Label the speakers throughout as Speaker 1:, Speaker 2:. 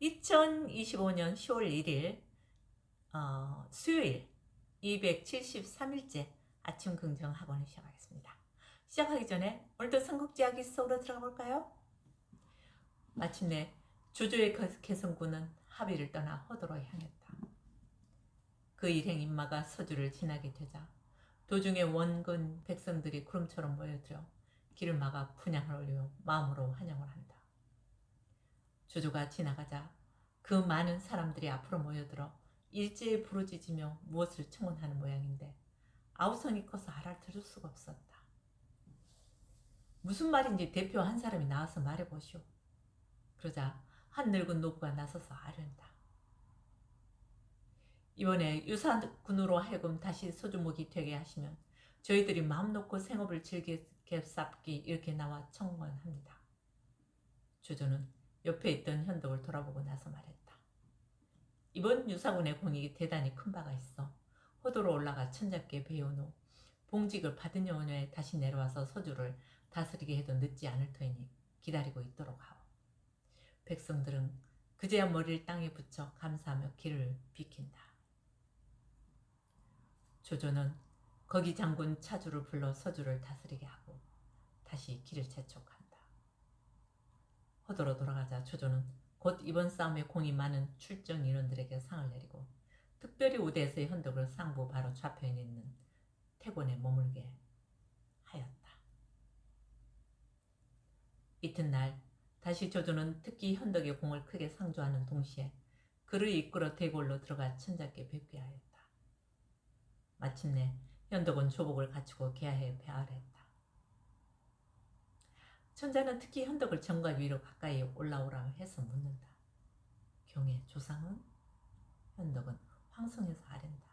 Speaker 1: 2025년 10월 1일 어, 수요일 273일째 아침 긍정 학원을 시작하겠습니다. 시작하기 전에 오늘도 삼국지 이야기 속으로 들어가 볼까요? 마침내 조조의 개- 개성군은 합의를 떠나 허도로 향했다. 그 일행 인마가 서주를 지나게 되자 도중에 원근 백성들이 구름처럼 모여들어 길을 막아 분향을 올리며 마음으로 환영을 한다. 조조가 지나가자 그 많은 사람들이 앞으로 모여들어 일제히 부르짖으며 무엇을 청혼하는 모양인데 아우성이 커서 알아들을 수가 없었다. 무슨 말인지 대표 한 사람이 나와서 말해보시오. 그러자 한 늙은 노부가 나서서 아련다. 이번에 유사군으로 하여금 다시 소주목이 되게 하시면 저희들이 마음 놓고 생업을 즐기게 쌉기 이렇게 나와 청원합니다. 조조는 옆에 있던 현덕을 돌아보고 나서 말했다. 이번 유사군의 공익이 대단히 큰 바가 있어 호도로 올라가 천잡게 배운 후 봉직을 받은 여원에 다시 내려와서 서주를 다스리게 해도 늦지 않을 터이니 기다리고 있도록 하오. 백성들은 그제야 머리를 땅에 붙여 감사하며 길을 비킨다. 조조는 거기 장군 차주를 불러 서주를 다스리게 하고 다시 길을 재촉한다. 허도로 돌아가자 조조는 곧 이번 싸움에 공이 많은 출정 인원들에게 상을 내리고 특별히 우대에서의 현덕을 상부 바로 좌편에 있는 태곤에 머물게 하였다. 이튿날 다시 조조는 특히 현덕의 공을 크게 상조하는 동시에 그를 이끌어 대궐로 들어가 천자께 뵙게 하였다. 마침내 현덕은 조복을 갖추고 개하에 배하를 했다. 천자는 특히 현덕을 정과 위로 가까이 올라오라 해서 묻는다. 경의 조상은? 현덕은 황성에서 아랜다.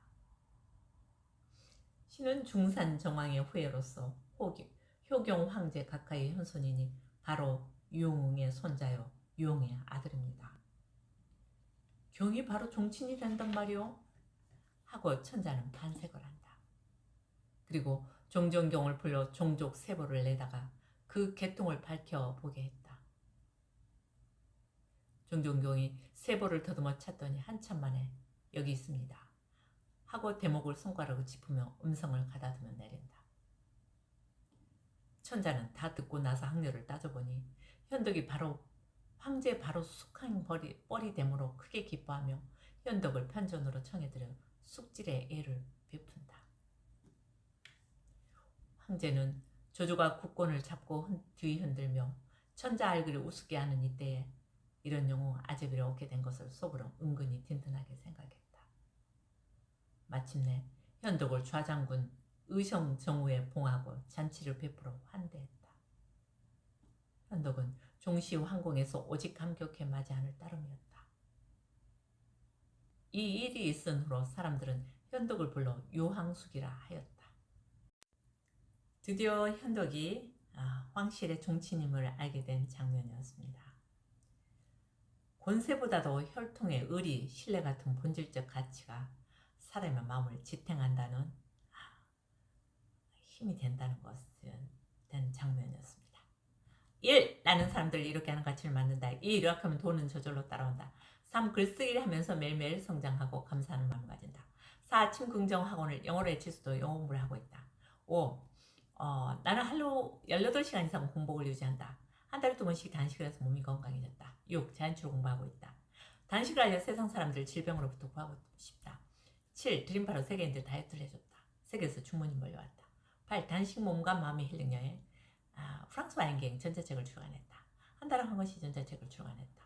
Speaker 1: 신은 중산 정왕의 후예로서 호기, 효경 황제 가까이 현손이니 바로 유용의 손자요 유용의 아들입니다. 경이 바로 종친이란단 말이오. 하고 천자는 반색을 한다. 그리고 종종경을 불러 종족 세보를 내다가 그 개통을 밝혀보게 했다. 종종경이 세보를 더듬어 찾더니 한참 만에 여기 있습니다. 하고 대목을 손가락으로 짚으며 음성을 가다듬어 내린다. 천자는 다 듣고 나서 학렬을 따져보니 현덕이 바로 황제 바로 숙한 뻘이, 뻘이 되므로 크게 기뻐하며 현덕을 편전으로 청해들여 숙질의 애를 베푼다. 황제는 조조가 국권을 잡고 흔- 뒤 흔들며 천자 알기를 우습게 하는 이때에 이런 영웅 아재비를 얻게 된 것을 속으로 은근히 든든하게 생각했다. 마침내 현덕을 좌장군 의성 정우에 봉하고 잔치를 베풀어 환대했다. 현덕은 종시 황궁에서 오직 감격해 맞이하는 따름이었다. 이 일이 있은 후로 사람들은 현덕을 불러 유황숙이라 하였다. 드디어 현덕이 아, 황실의 종친임을 알게 된 장면이었습니다. 권세보다도 혈통의 의리, 신뢰 같은 본질적 가치가 사람의 마음을 지탱한다는 아, 힘이 된다는 것은 된 장면이었습니다. 1. 나는 사람들 이렇게 하는 가치를 맞는다. 2. 이렇게 하면 돈은 저절로 따라온다. 3. 글쓰기를 하면서 매일매일 성장하고 감사하는 마음을 가진다. 4. 아침 긍정 학원을 영어로 해칠 수도 영어 공부를 하고 있다. 5. 어, 나는 하루 18시간 이상 공복을 유지한다. 한 달에 두 번씩 단식을 해서 몸이 건강해졌다. 6. 자연치료 공부하고 있다. 단식을 알려 세상 사람들 질병으로부터 구하고 싶다. 7. 드림바로 세계인들 다이어트를 해줬다. 세계에서 주문이 몰려왔다. 8. 단식 몸과 마음의 힐링 여행. 아, 프랑스 와인객 전자책을 출간했다. 한 달에 한 권씩 전자책을 출간했다.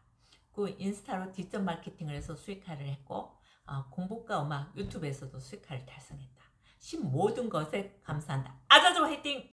Speaker 1: 9. 인스타로 디지털 마케팅을 해서 수익화를 했고 어, 공복과 음악 유튜브에서도 수익화를 달성했다. 10. 모든 것에 감사한다. 아자조 화이팅!